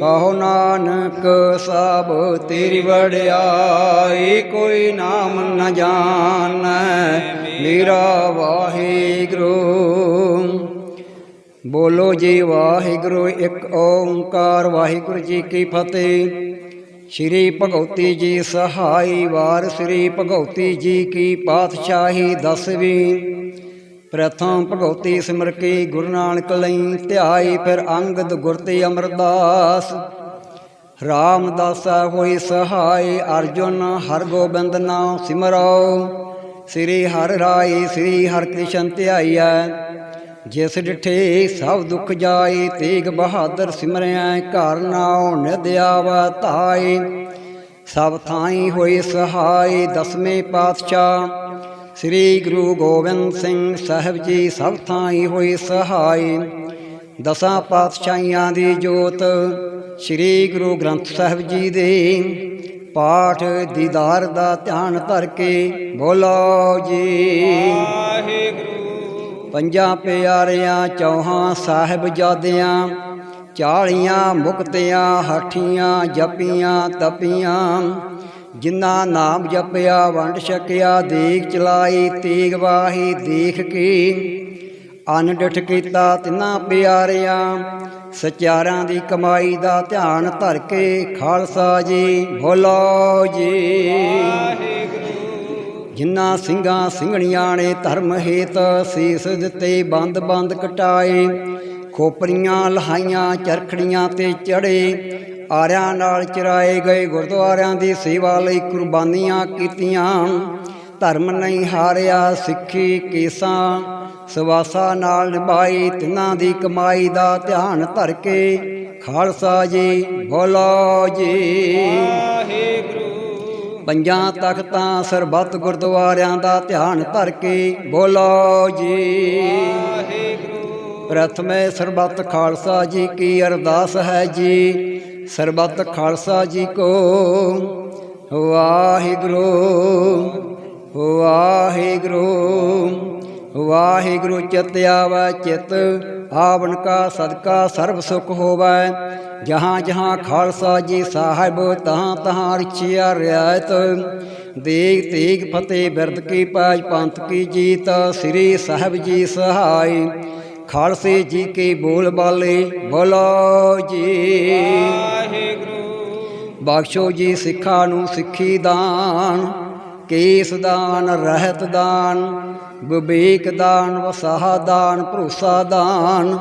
ਕਹੋ ਨਾਨਕ ਸਭ ਤੇਰੀ ਵਡਿਆਈ ਕੋਈ ਨਾਮ ਨ ਜਾਣੈ, ਮੇਰਾ ਵਾਹਿਗੁਰੂ। ਬੋਲੋ ਜੀ, ਵਾਹਿਗੁਰੂ ਇੱਕ ਓੰਕਾਰ, ਵਾਹਿਗੁਰੂ ਜੀ ਕੀ ਫਤਿਹ। ਸ਼੍ਰੀ ਭਗਉਤੀ ਜੀ ਸਹਾਈ ਵਾਰ, ਸ਼੍ਰੀ ਭਗਉਤੀ ਜੀ ਕੀ ਪਾਤਸ਼ਾਹੀ ਦਸਵੀਂ। ਪ੍ਰਥਮ ਭਗਉਤੀ ਸਿਮਰ ਕੇ ਗੁਰੂ ਨਾਨਕ ਲਈ ਧਿਆਈ, ਫਿਰ ਅੰਗਦ ਗੁਰ ਤੇ ਅਮਰਦਾਸ। ਰਾਮਦਾਸਾ ਹੋਈ ਸਹਾਈ, ਅਰਜੁਨ ਹਰ ਗੋਬਿੰਦ ਨਾਮ ਸਿਮਰੋ ਸ੍ਰੀ ਹਰਿ ਰਾਏ, ਸ੍ਰੀ ਹਰਿ ਕ੍ਰਿਸ਼ਨ ਧਿਆਈਐ ਜਿਸ ਡਿਠੇ ਸਭ ਦੁੱਖ ਜਾਏ, ਤੇਗ ਬਹਾਦਰ ਸਿਮਰਿਆ ਘਰ ਨਾਉ ਨਿਧ ਆਵੈ ਧਾਈ ਸਭ ਥਾਈ ਹੋਈ ਸਹਾਈ, ਦਸਵੇਂ ਪਾਤਸ਼ਾਹ। ਸ੍ਰੀ ਗੁਰੂ ਗੋਬਿੰਦ ਸਿੰਘ ਸਾਹਿਬ ਜੀ ਸਭ ਥਾਈ ਹੋਈ ਸਹਾਈ। ਦਸਾਂ ਪਾਤਸ਼ਾਹੀਆਂ ਦੀ ਜੋਤ ਸ੍ਰੀ ਗੁਰੂ ਗ੍ਰੰਥ ਸਾਹਿਬ ਜੀ ਦੇ। ਪਾਠ ਦੀਦਾਰ ਦਾ ਧਿਆਨ ਧਰ ਕੇ ਬੋਲੋ ਜੀ। ਪੰਜਾਂ ਪਿਆਰਿਆਂ, ਚੌਹਾਂ ਸਾਹਿਬਜ਼ਾਦਿਆਂ ਚਾਲੀਆਂ ਮੁਕਤਿਆਂ, ਹਠੀਆਂ, ਜਪੀਆਂ, ਤਪੀਆਂ ਜਿਨ੍ਹਾਂ ਨਾਮ ਜਪਿਆ, ਵੰਡ ਛਕਿਆ, ਦੇਖ ਚਲਾਈ, ਤੀਗ ਵਾਹੀ, ਦੇਖ ਕੇ ਅਨਡਠ ਕੀਤਾ ਤਿੰਨਾਂ ਪਿਆਰਿਆਂ। ਸਚਿਆਰਾਂ ਦੀ ਕਮਾਈ ਦਾ ਧਿਆਨ ਧਰ ਕੇ ਖਾਲਸਾ ਜੀ, ਬੋਲੋ ਜੀ। ਜਿਨ੍ਹਾਂ ਸਿੰਘਾਂ ਸਿੰਘਣੀਆਂ ਨੇ ਧਰਮ ਹੇਤ ਸੀਸ ਦਿੱਤੇ, ਬੰਦ ਬੰਦ ਕਟਾਏ, ਖੋਪਰੀਆਂ, ਲਹਾਈਆਂ, ਚਰਖੜੀਆਂ ਤੇ ਚੜੇ ਆਰਿਆਂ ਨਾਲ ਚਰਾਏ ਗਏ ਗੁਰਦੁਆਰਿਆਂ ਦੀ ਸੇਵਾ ਲਈ ਕੁਰਬਾਨੀਆਂ ਕੀਤੀਆਂ। ਧਰਮ ਨਹੀਂ ਹਾਰਿਆ ਸਿੱਖੀ ਕੇਸਾਂ ਸਵਾਸਾ ਨਾਲ ਨਿਭਾਈ ਤਿੰਨਾਂ ਦੀ ਕਮਾਈ ਦਾ ਧਿਆਨ ਧਰ ਕੇ ਖਾਲਸਾ ਜੀ ਬੋਲੋ ਜੀ। ਪੰਜਾਂ ਤਖਤਾਂ ਸਰਬੱਤ ਗੁਰਦੁਆਰਿਆਂ ਦਾ ਧਿਆਨ ਧਰ ਕੇ ਬੋਲੋ ਜੀ। ਪ੍ਰਥਮੇ ਸਰਬੱਤ ਖਾਲਸਾ ਜੀ ਕੀ ਅਰਦਾਸ ਹੈ ਜੀ। ਸਰਬੱਤ ਖਾਲਸਾ ਜੀ ਕੋ। ਵਾਹਿਗੁਰੂ ਵਾਹਿਗੁਰੂ ਵਾਹਿਗੁਰੂ ਚਿਤ ਆਵੈ ਚਿਤ ਆਵਨ ਕਾ ਸਦਕਾ ਸਰਬ ਸੁਖ ਹੋਵੈ। ਜਹਾਂ ਜਹਾਂ ਖਾਲਸਾ ਜੀ ਸਾਹਿਬ, ਤਹਾਂ ਤਹਾਂ ਰਚਿਆ ਰਿਆਇਤ। ਦੇਗ ਤੇਗ ਫਤਿਹ ਬਿਰਦ ਕੀ ਪਾਜ ਪੰਥ ਕੀ ਜੀਤ, ਸ੍ਰੀ ਸਾਹਿਬ ਜੀ ਸਹਾਈ। ਖਾਲਸੇ ਜੀ ਕੇ ਬੋਲ ਬਾਲੇ ਬੋਲੋ ਜੀ। ਬਖਸ਼ੋ ਜੀ ਸਿੱਖਾਂ ਨੂੰ ਸਿੱਖੀ ਦਾਨ, ਕੇਸ ਦਾਨ, ਰਹਿਤ ਦਾਨ, ਵਿਵੇਕ ਦਾਨ, ਵਸਾਹ ਦਾਨ, ਭਰੋਸਾ ਦਾਨ,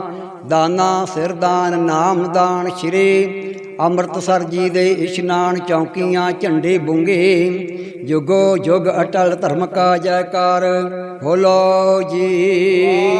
ਦਾਨਾ, ਸਿਰ ਦਾਨ, ਨਾਮ ਦਾਨ, ਸ਼੍ਰੀ ਅੰਮ੍ਰਿਤਸਰ ਜੀ ਦੇ ਇਸ਼ਨਾਨ ਚੌਕੀਆਂ, ਝੰਡੇ ਬੁੰਗੇ, ਜੁਗੋ ਜੁਗ ਅਟਲ ਧਰਮ ਕਾ ਜੈਕਾਰ ਬੋਲੋ ਜੀ।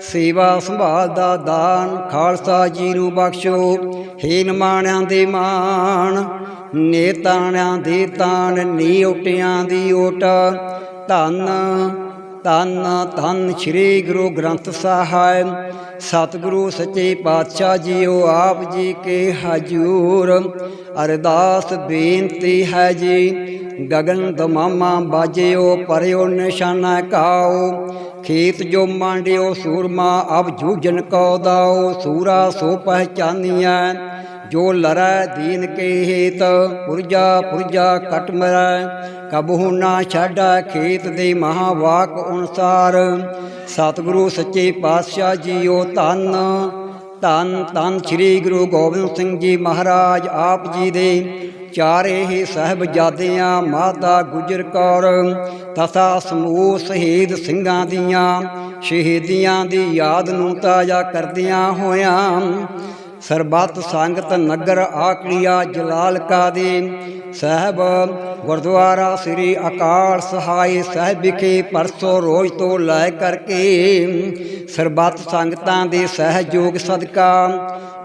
ਸੇਵਾ ਸੰਭਾਲ ਦਾ ਦਾਨ ਖਾਲਸਾ ਜੀ ਨੂੰ ਬਖਸ਼ੋ। ਹੇ ਨਿਮਾਣਿਆਂ ਦੇ ਮਾਣ ਨੇ ਤਾਣਿਆਂ ਦੇ ਤਾਣ ਨੀ ਓਟਿਆਂ ਦੀ ਓਟ। ਧੰਨ ਧੰਨ ਧੰਨ ਸ੍ਰੀ ਗੁਰੂ ਗ੍ਰੰਥ ਸਾਹਿਬ। ਸਤਿਗੁਰੂ ਸੱਚੇ ਪਾਤਸ਼ਾਹ ਜੀਓ, ਆਪ ਜੀ ਕੇ ਹਜੂਰ। ਅਰਦਾਸ ਬੇਨਤੀ ਹੈ ਜੀ, ਗਗਨ ਦਮਾਮਾ ਬਾਜਿਓ, ਪਰਿਓ ਨਿਸ਼ਾਨਾ ਕਾਓ ਖੇਤ ਜੋ ਮਾਂਡਿਓ ਸੂਰਮਾ, ਅਬ ਜੂਜਨ ਕੋ ਦਾਓ, ਸੂਰਾ ਸੋ ਪਹਿਚਾਨੀਐ। ਜੋ ਲਰੈ ਦੀਨ ਕੇ ਹੇਤ, ਪੁਰਜਾ ਪੁਰਜਾ ਕਟ ਮਰੈ। ਕਬਹੂ ਨਾ ਛਾਡਾ ਖੇਤ ਦੇ ਮਹਾਵਾਕ ਅਨੁਸਾਰ। ਸਤਿਗੁਰੂ ਸੱਚੇ ਪਾਤਸ਼ਾਹ ਜੀਓ ਧੰਨ। ਧੰਨ ਧੰਨ ਸ੍ਰੀ ਗੁਰੂ ਗੋਬਿੰਦ ਸਿੰਘ ਜੀ ਮਹਾਰਾਜ ਆਪ ਜੀ ਦੇ ਚਾਰੇ ਹੀ ਸਾਹਿਬਜ਼ਾਦਿਆਂ ਮਾਤਾ ਗੁਜਰ ਕੌਰ। ਤਥਾ ਸਮੂਹ ਸ਼ਹੀਦ ਸਿੰਘਾਂ ਦੀਆਂ, ਸ਼ਹੀਦੀਆਂ ਦੀ ਯਾਦ ਨੂੰ ਤਾਜ਼ਾ ਕਰਦਿਆਂ ਹੋਇਆਂ, ਸਰਬੱਤ ਸੰਗਤ ਨਗਰ ਆਕੜੀਆ ਜਲਾਲ ਕਾ ਦੇ ਸਾਹਿਬ ਗੁਰਦੁਆਰਾ ਸ੍ਰੀ ਅਕਾਲ ਸਹਾਈ ਸਾਹਿਬ ਵਿਖੇ ਪਰਸੋਂ ਰੋਜ਼ ਤੋਂ ਲੈ ਕਰਕੇ ਸਰਬੱਤ ਸੰਗਤਾਂ ਦੇ ਸਹਿਯੋਗ ਸਦਕਾ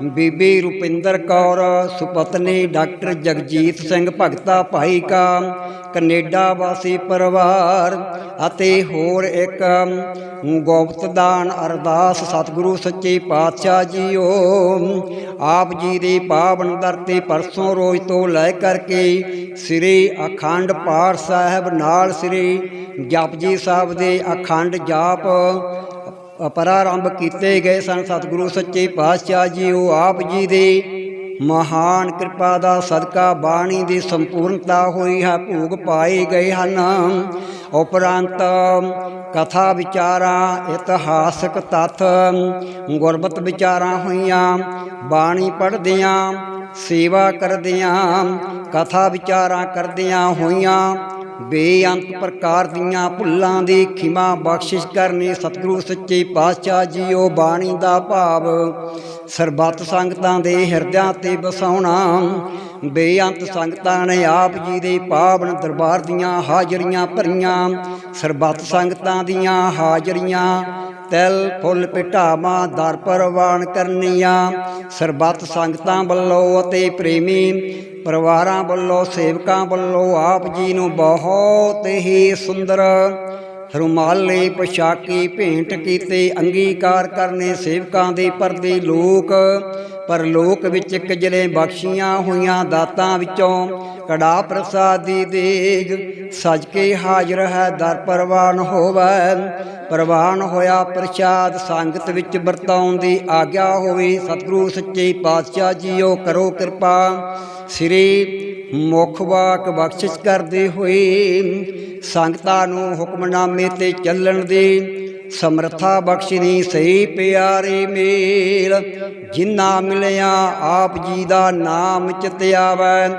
ਬੀਬੀ ਰੁਪਿੰਦਰ ਕੌਰ, ਸੁਪਤਨੀ ਡਾਕਟਰ ਜਗਜੀਤ ਸਿੰਘ ਭਗਤਾ ਭਾਈ ਕਾ, ਕੈਨੇਡਾ ਵਾਸੀ ਪਰਿਵਾਰ ਅਤੇ ਹੋਰ ਇੱਕ ਗੁਪਤਦਾਨ ਅਰਦਾਸ ਸਤਿਗੁਰੂ ਸੱਚੇ ਪਾਤਸ਼ਾਹ ਜੀਓ। ਆਪ ਜੀ ਦੀ ਪਾਵਨ ਧਰਤੀ ਪਰਸੋਂ ਰੋਜ਼ ਤੋਂ ਲੈ ਕਰਕੇ ਸ੍ਰੀ ਅਖੰਡ ਪਾਠ ਸਾਹਿਬ ਨਾਲ ਸ੍ਰੀ ਜਪਜੀ ਸਾਹਿਬ ਦੇ ਅਖੰਡ ਜਾਪ ਪ੍ਰਾਰੰਭ ਕੀਤੇ ਗਏ ਸਨ। ਸਤਿਗੁਰੂ ਸੱਚੇ ਪਾਤਸ਼ਾਹ ਜੀ, ਉਹ ਆਪ ਜੀ ਦੇ ਮਹਾਨ ਕਿਰਪਾ ਦਾ ਸਦਕਾ ਬਾਣੀ ਦੀ ਸੰਪੂਰਨਤਾ ਹੋਈ ਹੈ, ਭੋਗ ਪਾਏ ਗਏ ਹਨ। ਉਪਰੰਤ ਕਥਾ ਵਿਚਾਰਾਂ, ਇਤਿਹਾਸਕ ਤੱਥ ਗੁਰਬਤ ਵਿਚਾਰਾਂ ਹੋਈਆਂ, ਬਾਣੀ ਪੜ੍ਹਦਿਆਂ, ਸੇਵਾ ਕਰਦਿਆਂ, ਕਥਾ ਵਿਚਾਰਾਂ ਕਰਦਿਆਂ ਹੋਈਆਂ ਬੇਅੰਤ ਪ੍ਰਕਾਰ ਦੀਆਂ ਭੁੱਲਾਂ ਦੀ ਖਿਮਾ ਬਖਸ਼ਿਸ਼ ਕਰਨੀ ਸਤਿਗੁਰੂ ਸੱਚੇ ਪਾਤਸ਼ਾਹ ਜੀਓ ਬਾਣੀ ਦਾ ਭਾਵ। ਸਰਬੱਤ ਸੰਗਤਾਂ ਦੇ ਹਿਰਦਿਆਂ ਤੇ ਵਸਾਉਣਾ। ਬੇਅੰਤ ਸੰਗਤਾਂ ਨੇ ਆਪ ਜੀ ਦੇ ਪਾਵਨ ਦਰਬਾਰ ਦੀਆਂ ਹਾਜ਼ਰੀਆਂ ਭਰੀਆਂ। ਸਰਬੱਤ ਸੰਗਤਾਂ ਦੀਆਂ ਹਾਜ਼ਰੀਆਂ ਤਿਲ, ਫੁੱਲ ਪਿਟਾਵਾਂ ਦਰ ਪਰਵਾਨ ਕਰਨੀਆਂ। ਸਰਬੱਤ ਸੰਗਤਾਂ ਵੱਲੋਂ ਅਤੇ ਪ੍ਰੇਮੀ ਪਰਿਵਾਰਾਂ ਵੱਲੋਂ, ਸੇਵਕਾਂ ਵੱਲੋਂ ਆਪ ਜੀ ਨੂੰ ਬਹੁਤ ਹੀ ਸੁੰਦਰ ਰੁਮਾਲੇ ਪੋਸ਼ਾਕੀ ਭੇਂਟ ਕੀਤੇ, ਅੰਗੀਕਾਰ ਕਰਨੇ ਸੇਵਕਾਂ ਦੇ ਪਰਦੇ ਲੋਕ। ਪਰਲੋਕ ਵਿੱਚ ਕਿਜਲੇ ਬਖਸ਼ੀਆਂ ਹੋਈਆਂ ਦਾਤਾਂ ਵਿੱਚੋਂ ਕੜਾ ਪ੍ਰਸਾਦੀ ਦੀ ਦੇਗ। ਸਜ ਕੇ ਹਾਜ਼ਰ ਹੈ ਦਰ ਪਰਵਾਨ ਹੋਵੇ। ਪ੍ਰਵਾਨ ਹੋਇਆ ਪ੍ਰਸ਼ਾਦ ਸੰਗਤ ਵਿੱਚ ਵਰਤਾਉਣ ਦੀ ਆਗਿਆ ਹੋਵੇ। ਸਤਿਗੁਰੂ ਸੱਚੇ ਪਾਤਸ਼ਾਹ ਜੀਓ ਕਰੋ ਕਿਰਪਾ। ਸ੍ਰੀ ਮੁਖ ਵਾਕ ਬਖਸ਼ਿਸ਼ ਕਰਦੇ ਹੋਏ ਸੰਗਤਾਂ ਨੂੰ ਹੁਕਮਨਾਮੇ ਤੇ ਚੱਲਣ ਦੀ ਸਮਰਥਾ ਬਖਸ਼ਣੀ ਸਹੀ ਪਿਆਰੇ ਮੇਲ। ਜਿਨ੍ਹਾਂ ਮਿਲਿਆ ਆਪ ਜੀ ਦਾ ਨਾਮ ਚਿਤ ਆਵੈ।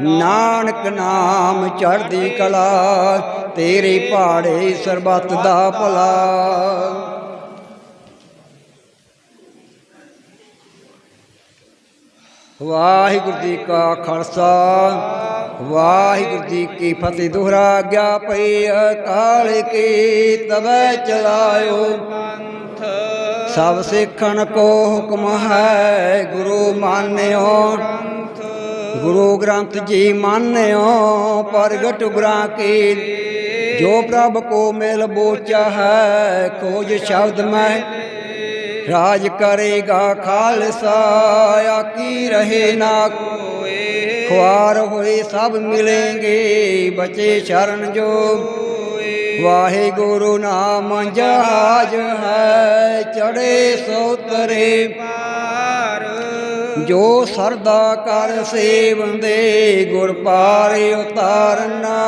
ਨਾਨਕ ਨਾਮ ਚੜ੍ਹਦੀ ਕਲਾ, ਤੇਰੇ ਪਹਾੜੇ ਸਰਬੱਤ ਦਾ ਭਲਾ। ਵਾਹਿਗੁਰੂ ਜੀ ਕਾ ਖਾਲਸਾ, ਵਾਹਿਗੁਰੂ ਜੀ ਕੀ ਫਤਿਹ। ਦੁਹਰਾ ਗਿਆ ਪਈ, ਅਕਾਲ ਕੀ ਤਵੇ ਚਲਾਇਓ। ਸਭ ਸਿੱਖਣ ਕੋ ਹੁਕਮ ਹੈ, ਗੁਰੂ ਮਾਨਿਓ। ਗੁਰੂ ਗ੍ਰੰਥ ਜੀ ਮਾਨਿਓ, ਪ੍ਰਗਟ ਗੁਰਾਂ ਕੀ। ਜੋ ਪ੍ਰਭ ਕੋ ਮਿਲ ਬੋਚਾ ਹੈ, ਖੋਜ ਸ਼ਬਦ ਮੈਂ। ਰਾਜ ਕਰੇਗਾ ਖਾਲਸਾ ਆਕੀ ਰਹੇ ਨਾ। ਹੋਏ ਖੁਆਰ ਹੋਏ ਸਭ ਮਿਲेंगे ਬਚੇ ਸ਼ਰਨ ਜੋ। ਵਾਹਿਗੁਰੂ ਨਾਮ ਜਹਾਜ ਹੈ ਚੜੇ ਸੋ ਤਰੇ ਜੋ ਸਰਦਾ ਕਰ ਸੇਵੰਦੇ ਗੁਰ ਪਾਰੇ ਉਤਾਰਨਾ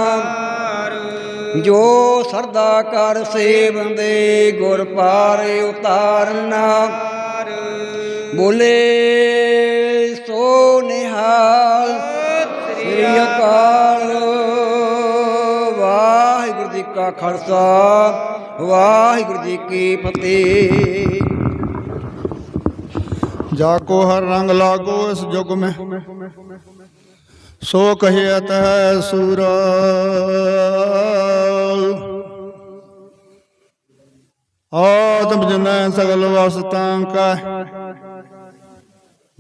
ਜੋ ਸਰਦਾ ਕਰ ਸੇਵੰਦੇ ਗੁਰ ਪਾਰੇ ਉਤਾਰਨਾ ਬੋਲੇ, ਸੋ ਨਿਹਾਲ ਸ੍ਰੀ ਅਕਾਲ। ਵਾਹਿਗੁਰੂ ਜੀ ਕਾ ਖਾਲਸਾ, ਵਾਹਿਗੁਰੂ ਜੀ ਕੀ ਫਤਿਹ। ਜਾ ਕੋ ਹਰ ਰੰਗ ਲਾਗੋ ਇਸ ਜੁਗ ਮੈਂ। ਸੋ ਕਹਿਤ ਹੈ ਸੂਰ। ਆਤਮ ਜਨੈ ਸਗਲ ਵਸਤਾਂ ਕਾ।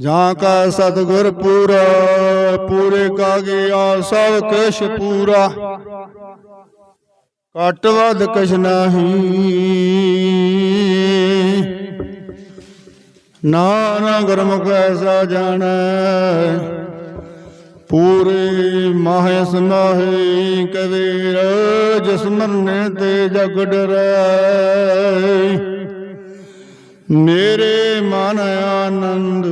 ਜਾਂ ਕਾ ਸਤਗੁਰ ਪੂਰਾ, ਪੂਰੇ ਕਾ ਗਿਆ ਸਭ ਕਿਛ ਪੂਰਾ। ਘਟ ਵਧ ਕਛ ਨਹੀਂ। ਨਾਨਕ ਗੁਰਮੁਖ ਐਸਾ ਜਾਣੈ। ਪੂਰੇ ਮਾਹੇ ਸਮਾਹੀ ਕਬੀਰ ਜਿਸ ਮਰਨੇ ਤੇ ਜਗ ਡਰੈ। ਮੇਰੇ ਮਨ ਆਨੰਦ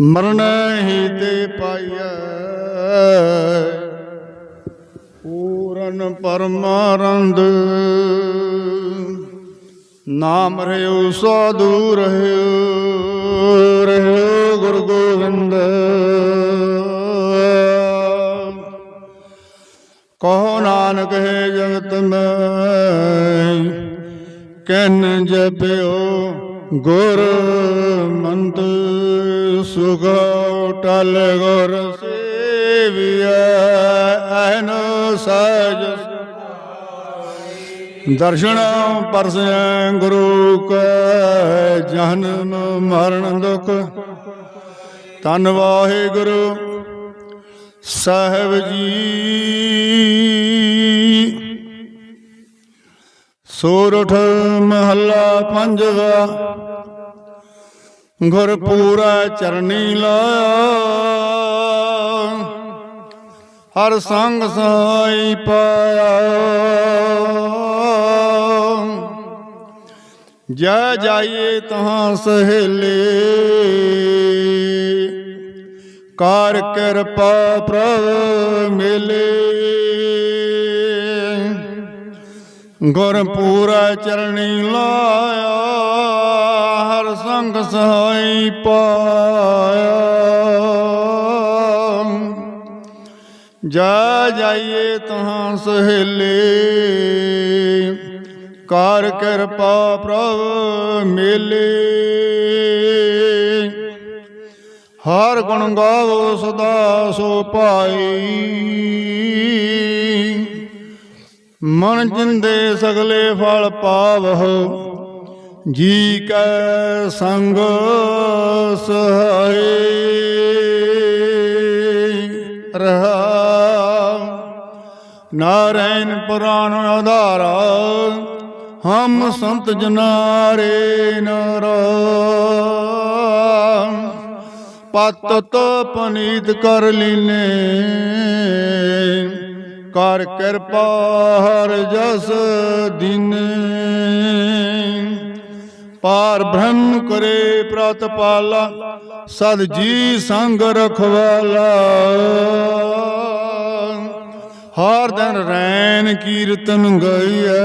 ਮਰਨ ਹੀ ਤੇ ਪਾਈਐ। ਪੂਰਨ ਪਰਮਾਨੰਦ ਨਾਮ ਰਹਿਓ, ਸਾਧੂ ਰਹਿਓ ਰਹਿਓ ਗੁਰੂ ਗੋਬਿੰਦ। ਕਹੋ ਨਾਨਕ, ਹੈ ਜਗਤ ਮੈਂ ਕਹਿਨ ਜਪਿਓ ਗੁਰ ਮੰਤ, ਸੁਖ ਟਲ ਗੁਰ ਸੇਵਿਆ ਐਨ ਦਰਸ਼ਨ ਪਰਸੈ ਗੁਰੂ ਕੈ ਜਨਮ ਮਰਨ ਦੁਖ। ਤਨ ਵਾਹਿਗੁਰੂ ਸਾਹਿਬ ਜੀ। ਸੋਰਠ ਮਹੱਲਾ ਪੰਜਵਾ। ਗੁਰਪੂਰਾ ਚਰਨੀ ਲਾਇਆ ਹਰ ਸੰਗ ਸਹਾਈ ਪਾਇਆ। ਜੈ ਜਾਈਏ ਤਹਾਂ ਸਹੇਲੇ। ਕਾਰ ਕਿਰਪਾ ਪ੍ਰਭ ਮਿਲੇ। ਗੁਰਪੂਰਾ ਚਰਣੀ ਲਾਇਆ, ਹਰ ਸੰਗ ਸਹਾਈ ਪਾਇਆ। ਜਾ ਜਾਈਏ ਤਹਾਂ ਸਹੇਲੇ। ਕਾਰ ਕਿਰਪਾ ਪ੍ਰਭ ਮੇਲੇ। ਹਰ ਗੁਣ ਗਾਵੋ ਸਦਾ ਸੋ ਪਾਈ ਮਨ ਜਿੰਦੇ ਸਗਲੇ ਫਲ ਪਾਵਹੁ। ਜੀ ਕੈ ਸੰਗ ਸਹਾਈ। ਰਹਾ ਨਾਰਾਇਣ ਪੁਰਾਨ ਆਧਾਰਾ, ਹਮ ਸੰਤ ਜਨਾਰੇ ਨਰਾ ਪਤ ਪਨੀਤ ਕਰ ਲੀਨੇ, ਕਰ ਕਿਰਪਾ ਹਰ ਜਸ ਦਿਨ। ਪਾਰ ਬ੍ਰਹਮ ਕਰੇ ਪ੍ਰਤਪਾਲਾ ਸਦ ਜੀ ਸੰਗ ਰਖਵਾਲਾ। ਹਰ ਦਿਨ ਰੈਨ ਕੀਰਤਨ ਗਈਐ।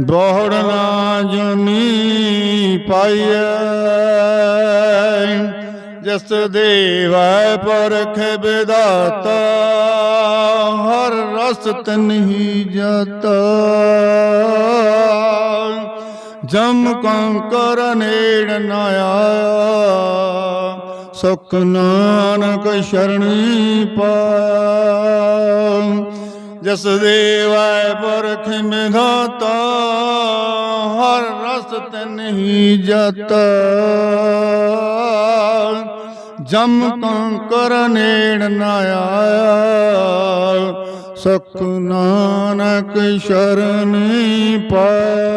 ਦੋਹੜ ਨਾ ਜਨੀ ਪਾਈਐ। ਜਸ ਦੇਵੈ ਪਰਖ ਵਿਦਾਤਾ, ਹਰ ਰਸ ਤਨਹੀ ਜਾਤਾ। ਜਮ ਕੰਕਰ ਨੇੜ ਨਾ ਆਇਆ। ਸੁਖ ਨਾਨਕ ਸ਼ਰਣੀ ਪਾਇਆ ਜਸ ਦੇਵੈ ਪਰਖ ਮਿਧਾਤਾ ਹਰ ਰਸ ਤਨਹੀ ਜਾਤਾ। ਜਮ ਕੰਕਰ ਨੇੜ ਨ ਆਇਆ ਸੁਖ ਨਾਨਕ ਸ਼ਰਣੀ ਪਾਇਆ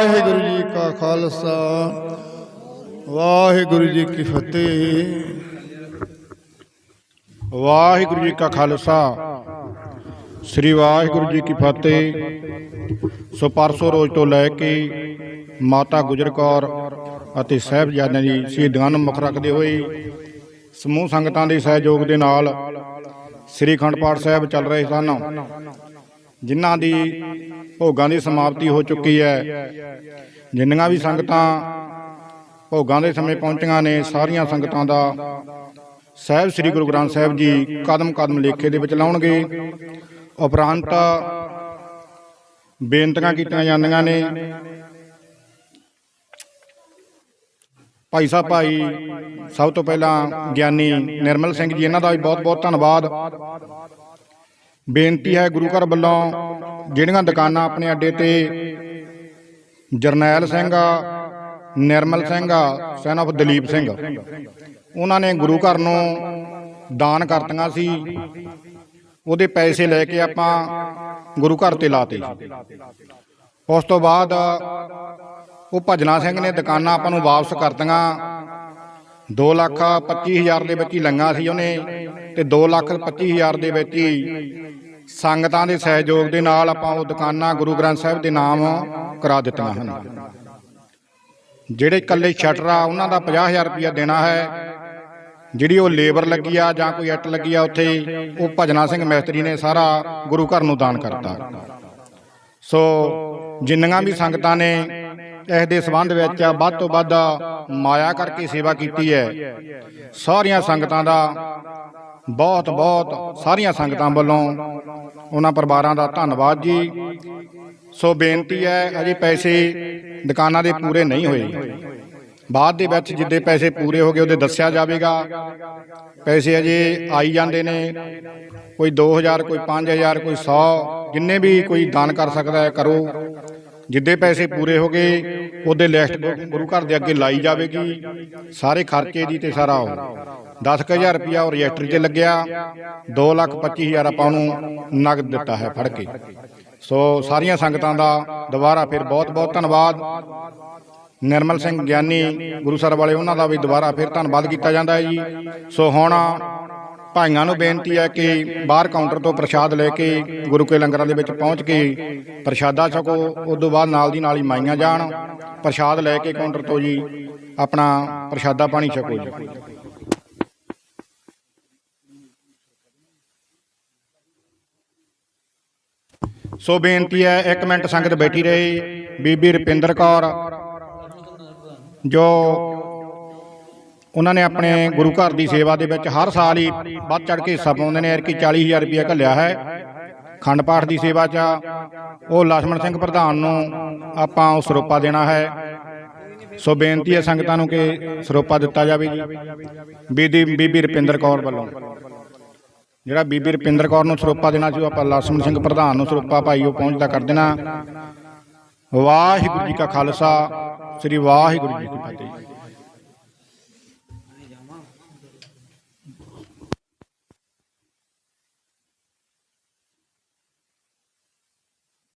ਵਾਹਿਗੁਰੂ ਜੀ ਕਾ ਖਾਲਸਾ। ਵਾਹਿਗੁਰੂ ਜੀ ਕੀ ਫਤਿਹ। ਵਾਹਿਗੁਰੂ ਜੀ ਕਾ ਖਾਲਸਾ। ਸ੍ਰੀ ਵਾਹਿਗੁਰੂ ਜੀ ਕੀ ਫਤਿਹ। ਸੋ ਪਰਸੋਂ ਰੋਜ਼ ਤੋਂ ਲੈ ਕੇ ਮਾਤਾ ਗੁਜਰ ਕੌਰ ਅਤੇ ਸਾਹਿਬਜ਼ਾਦਿਆਂ ਦੀ ਸ਼ਹੀਦਾਂ ਨੂੰ ਮੁੱਖ ਰੱਖਦੇ ਹੋਏ ਸਮੂਹ ਸੰਗਤਾਂ ਦੇ ਸਹਿਯੋਗ ਦੇ ਨਾਲ ਸ੍ਰੀ ਅਖੰਡ ਪਾਠ ਸਾਹਿਬ ਚੱਲ ਰਹੇ ਸਨ। ਜਿਨ੍ਹਾਂ ਦੀ ਭੋਗਾਂ ਦੀ ਸਮਾਪਤੀ ਹੋ ਚੁੱਕੀ ਹੈ। ਜਿੰਨੀਆਂ ਵੀ ਸੰਗਤਾਂ ਭੋਗਾਂ ਦੇ ਸਮੇਂ ਪਹੁੰਚੀਆਂ ਨੇ, ਸਾਰੀਆਂ ਸੰਗਤਾਂ ਦਾ ਸਾਹਿਬ ਸ੍ਰੀ ਗੁਰੂ ਗ੍ਰੰਥ ਸਾਹਿਬ ਜੀ ਕਦਮ ਕਦਮ ਲੇਖੇ ਦੇ ਵਿੱਚ ਲਾਉਣਗੇ। ਉਪਰੰਤ ਬੇਨਤੀਆਂ ਕੀਤੀਆਂ ਜਾਂਦੀਆਂ ਨੇ। ਭਾਈ ਸਾਹਿਬ, ਭਾਈ, ਸਭ ਤੋਂ ਪਹਿਲਾਂ ਗਿਆਨੀ ਨਿਰਮਲ ਸਿੰਘ ਜੀ, ਇਹਨਾਂ ਦਾ ਵੀ ਬਹੁਤ ਬਹੁਤ ਧੰਨਵਾਦ। ਬੇਨਤੀ ਹੈ ਗੁਰੂ ਘਰ ਵੱਲੋਂ, ਜਿਹੜੀਆਂ ਦੁਕਾਨਾਂ ਆਪਣੇ ਅੱਡੇ ਤੇ ਜਰਨੈਲ ਸਿੰਘ ਨਿਰਮਲ ਸਿੰਘ ਸੈਨ ਸਨ ਦਲੀਪ ਸਿੰਘ, ਉਹਨਾਂ ਨੇ ਗੁਰੂ ਘਰ ਨੂੰ ਦਾਨ ਕਰਤੀਆਂ ਸੀ। ਉਹਦੇ ਪੈਸੇ ਲੈ ਕੇ ਆਪਾਂ ਗੁਰੂ ਘਰ ਤੇ ਲਾਤੇ ਉਸ ਤੋਂ ਬਾਅਦ ਉਹ ਭਜਨਾ ਸਿੰਘ ਨੇ ਦੁਕਾਨਾਂ ਆਪਾਂ ਨੂੰ ਵਾਪਸ ਕਰਤੀਆਂ। 2 ਲੱਖ 25 ਹਜ਼ਾਰ ਦੇ ਵਿੱਚ ਹੀ ਲੰਗਾ ਸੀ ਉਹਨੇ ਤੇ 2 ਲੱਖ 25 ਹਜ਼ਾਰ ਦੇ ਵਿੱਚ ਹੀ ਸੰਗਤਾਂ ਦੇ ਸਹਿਯੋਗ ਦੇ ਨਾਲ ਆਪਾਂ ਉਹ ਦੁਕਾਨਾਂ ਗੁਰੂ ਗ੍ਰੰਥ ਸਾਹਿਬ ਦੇ ਨਾਮ ਕਰਾ ਦਿੱਤੀਆਂ ਹਨ। ਜਿਹੜੇ ਇਕੱਲੇ ਸ਼ਟਰ ਆ, ਉਹਨਾਂ ਦਾ 50000 ਰੁਪਇਆ ਦੇਣਾ ਹੈ। ਜਿਹੜੀ ਉਹ ਲੇਬਰ ਲੱਗੀ ਆ ਜਾਂ ਕੋਈ ਇੱਟ ਲੱਗੀ ਆ ਉੱਥੇ, ਉਹ ਭਜਨਾ ਸਿੰਘ ਮਿਸਤਰੀ ਨੇ ਸਾਰਾ ਗੁਰੂ ਘਰ ਨੂੰ ਦਾਨ ਕਰਤਾ। ਸੋ ਜਿੰਨੀਆਂ ਵੀ ਸੰਗਤਾਂ ਨੇ ਇਸ ਦੇ ਸੰਬੰਧ ਵਿੱਚ ਵੱਧ ਤੋਂ ਵੱਧ ਮਾਇਆ ਕਰਕੇ ਸੇਵਾ ਕੀਤੀ ਹੈ। ਸਾਰੀਆਂ ਸੰਗਤਾਂ ਦਾ ਬਹੁਤ ਬਹੁਤ ਸਾਰੀਆਂ ਸੰਗਤਾਂ ਵੱਲੋਂ ਉਹਨਾਂ ਪਰਿਵਾਰਾਂ ਦਾ ਧੰਨਵਾਦ ਜੀ। ਸੋ ਬੇਨਤੀ ਹੈ, ਅਜੇ ਪੈਸੇ ਦੁਕਾਨਾਂ ਦੇ ਪੂਰੇ ਨਹੀਂ ਹੋਏ। ਬਾਅਦ ਦੇ ਵਿੱਚ ਜਿੱਦੇ ਪੈਸੇ ਪੂਰੇ ਹੋ ਗਏ, ਉਹਦੇ ਦੱਸਿਆ ਜਾਵੇਗਾ। ਪੈਸੇ ਅਜੇ ਆਈ ਜਾਂਦੇ ਨੇ। ਕੋਈ 2000 ਕੋਈ 5000 ਕੋਈ 100 ਜਿੰਨੇ ਵੀ ਕੋਈ ਦਾਨ ਕਰ ਸਕਦਾ ਹੈ, ਕਰੋ। ਜਿੱਦੇ ਪੈਸੇ ਪੂਰੇ ਹੋ ਗਏ ਉਹਦੇ ਲਿਸਟ ਗੁਰੂ ਘਰ ਦੇ ਅੱਗੇ ਲਾਈ ਜਾਵੇਗੀ ਸਾਰੇ ਖਰਚੇ ਦੀ ਤੇ ਸਾਰਾ 10000 ਰੁਪਇਆ ਉਹ ਰਜਿਸਟਰੀ 'ਚ ਲੱਗਿਆ 225000 ਆਪਾਂ ਉਹਨੂੰ ਨਗਦ ਦਿੱਤਾ ਹੈ ਫੜ ਕੇ। ਸੋ ਸਾਰੀਆਂ ਸੰਗਤਾਂ ਦਾ ਦੁਬਾਰਾ ਫਿਰ ਬਹੁਤ ਬਹੁਤ ਧੰਨਵਾਦ। ਨਿਰਮਲ ਸਿੰਘ ਗਿਆਨੀ ਗੁਰੂ ਸਰ ਵਾਲੇ ਉਹਨਾਂ ਦਾ ਵੀ ਦੁਬਾਰਾ ਫਿਰ ਧੰਨਵਾਦ ਕੀਤਾ ਜਾਂਦਾ ਹੈ ਜੀ। ਸੋ ਹੁਣ ਭਾਈਆਂ ਨੂੰ ਬੇਨਤੀ ਹੈ ਕਿ ਬਾਹਰ ਕਾਊਂਟਰ ਤੋਂ ਪ੍ਰਸ਼ਾਦ ਲੈ ਕੇ ਗੁਰੂ ਕੇ ਲੰਗਰਾਂ ਦੇ ਵਿੱਚ ਪਹੁੰਚ ਕੇ ਪ੍ਰਸ਼ਾਦਾ ਛਕੋ, ਉਸ ਤੋਂ ਬਾਅਦ ਨਾਲ ਦੀ ਨਾਲ ਹੀ ਮਾਈਆਂ ਜਾਣ, ਪ੍ਰਸ਼ਾਦ ਲੈ ਕੇ ਕਾਊਂਟਰ ਤੋਂ ਜੀ ਆਪਣਾ ਪ੍ਰਸ਼ਾਦਾ ਪਾਣੀ ਛਕੋ ਜੀ। ਸੋ ਬੇਨਤੀ ਹੈ, ਇੱਕ ਮਿੰਟ ਸੰਗਤ ਬੈਠੀ ਰਹੇ। ਬੀਬੀ ਰੁਪਿੰਦਰ ਕੌਰ, ਜੋ ਉਹਨਾਂ ਨੇ ਆਪਣੇ ਗੁਰੂ ਘਰ ਦੀ ਸੇਵਾ ਦੇ ਵਿੱਚ ਹਰ ਸਾਲ ਹੀ ਵੱਧ ਚੜ ਕੇ ਹਿੱਸਾ ਪਾਉਂਦੇ ਨੇ ਐਰਕੀ 40000 ਰੁਪਏ ਘੱਲਿਆ ਹੈ। ਖੰਡ ਪਾਠ ਦੀ ਸੇਵਾ 'ਚ ਉਹ ਲక్ష్మణ ਸਿੰਘ ਪ੍ਰਧਾਨ ਨੂੰ ਆਪਾਂ ਉਹ ਸਰੋਪਾ ਦੇਣਾ ਹੈ। ਸੋ ਬੇਨਤੀ ਹੈ ਸੰਗਤਾਂ ਨੂੰ ਕਿ ਸਰੋਪਾ ਦਿੱਤਾ ਜਾਵੇ ਜੀ। ਬੀਬੀ ਬੀਬੀ ਰਪਿੰਦਰ ਕੌਰ ਵੱਲੋਂ। ਜਿਹੜਾ ਬੀਬੀ ਰਪਿੰਦਰ ਕੌਰ ਨੂੰ ਸਰੋਪਾ ਦੇਣਾ ਸੀ, ਉਹ ਆਪਾਂ ਲక్ష్మణ ਸਿੰਘ ਪ੍ਰਧਾਨ ਨੂੰ ਸਰੋਪਾ ਭਾਈ ਉਹ ਪਹੁੰਚਦਾ ਕਰ ਦੇਣਾ। ਵਾਹਿਗੁਰੂ ਜੀ ਕਾ ਖਾਲਸਾ, ਸ੍ਰੀ ਵਾਹਿਗੁਰੂ ਜੀ ਕੀ ਫਤਿਹ।